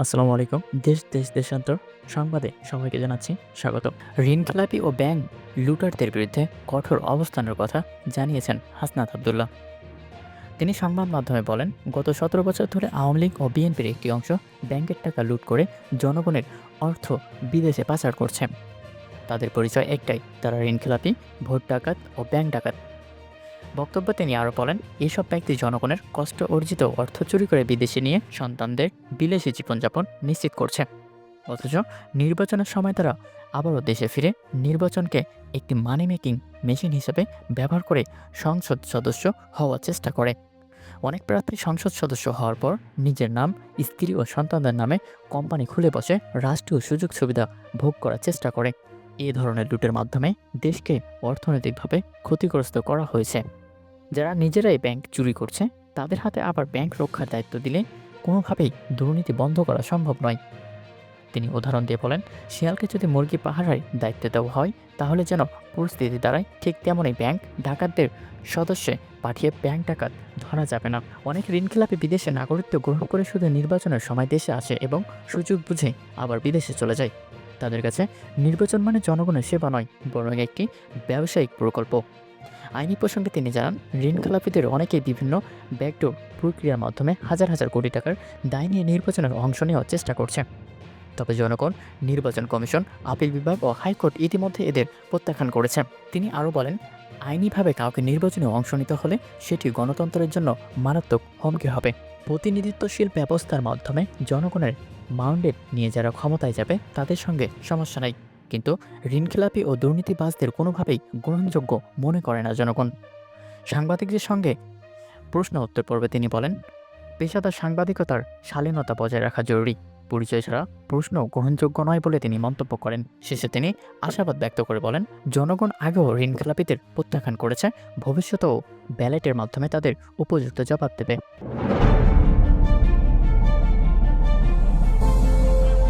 আসসালামু আলাইকুম। দেশ দেশ, দেশান্তর সংবাদে সবাইকে জানাচ্ছি স্বাগত ঋণ খেলাপি ও ব্যাংক লুটারদের বিরুদ্ধে কঠোর অবস্থানের কথা জানিয়েছেন হাসনাত আবদুল্লাহ। তিনি সংবাদ মাধ্যমে বলেন, গত সতেরো বছর ধরে আওয়ামী লীগ ও বিএনপির একটি অংশ ব্যাংকের টাকা লুট করে জনগণের অর্থ বিদেশে পাচার করছে। তাদের পরিচয় একটাই, তারা ঋণ খেলাপি, ভোট ডাকাত ও ব্যাংক ডাকাত। বক্তব্য তিনি আরও বলেন, এসব ব্যক্তি জনগণের কষ্ট অর্জিত অর্থ চুরি করে বিদেশে নিয়ে সন্তানদের বিলেসী জীবনযাপন নিশ্চিত করছে। অথচ নির্বাচনের সময় তারা আবারও দেশে ফিরে নির্বাচনকে একটি মানি মেকিং মেশিন হিসেবে ব্যবহার করে সংসদ সদস্য হওয়ার চেষ্টা করে। অনেক প্রার্থী সংসদ সদস্য হওয়ার পর নিজের নাম, স্ত্রী ও সন্তানদের নামে কোম্পানি খুলে বসে রাষ্ট্রীয় সুযোগ সুবিধা ভোগ করার চেষ্টা করে। এ ধরনের লুটের মাধ্যমে দেশকে অর্থনৈতিকভাবে ক্ষতিগ্রস্ত করা হয়েছে। যারা নিজেরাই ব্যাংক চুরি করছে, তাদের হাতে আবার ব্যাংক রক্ষার দায়িত্ব দিলে কোনোভাবেই দুর্নীতি বন্ধ করা সম্ভব নয়। তিনি উদাহরণ দিয়ে বলেন, শিয়ালকে যদি মুরগি পাহারার দায়িত্ব দেওয়া হয়, তাহলে যেন পরিস্থিতি দাঁড়ায় ঠিক তেমনই ব্যাংক ডাকাতদের সদস্যে পাঠিয়ে ব্যাংক ডাকাত ধরা যাবে না। অনেক ঋণখেলাপি বিদেশে নাগরিকত্ব গ্রহণ করে শুধু নির্বাচনের সময় দেশে আসে এবং সুযোগ বুঝে আবার বিদেশে চলে যায়। তাদের কাছে নির্বাচন মানে জনগণের সেবা নয়, বরং একটি ব্যবসায়িক প্রকল্প। আইনি প্রসঙ্গে তিনি জানান, ঋণ খেলাপিদের বিভিন্ন ব্যাকডোর প্রক্রিয়ার মাধ্যমে হাজার হাজার কোটি টাকার দায় নিয়ে নির্বাচনের অংশ নেওয়ার চেষ্টা করছে। তবে জনগণ, নির্বাচন কমিশন, আপিল বিভাগ ও হাইকোর্ট ইতিমধ্যে এদের প্রত্যাখ্যান করেছে। তিনি আরও বলেন, আইনিভাবে কাউকে নির্বাচনে অংশ নিতে হলে সেটি গণতন্ত্রের জন্য মারাত্মক হুমকি হবে। প্রতিনিধিত্বশীল ব্যবস্থার মাধ্যমে জনগণের মাউন্ডেট নিয়ে যারা ক্ষমতায় যাবে, তাদের সঙ্গে সমস্যা নাই। কিন্তু ঋণখেলাপি ও দুর্নীতিবাজদের কোনোভাবেই গ্রহণযোগ্য মনে করে না জনগণ। সাংবাদিকদের সঙ্গে প্রশ্ন উত্তর পর্বে তিনি বলেন, পেশাদার সাংবাদিকতার শালীনতা বজায় রাখা জরুরি। পরিচয় ছাড়া প্রশ্ন গ্রহণযোগ্য নয় বলে তিনি মন্তব্য করেন। শেষে তিনি আশাবাদ ব্যক্ত করে বলেন, জনগণ আগেও ঋণখেলাপিদের প্রত্যাখ্যান করেছে, ভবিষ্যতেও ব্যালেটের মাধ্যমে তাদের উপযুক্ত জবাব দেবে।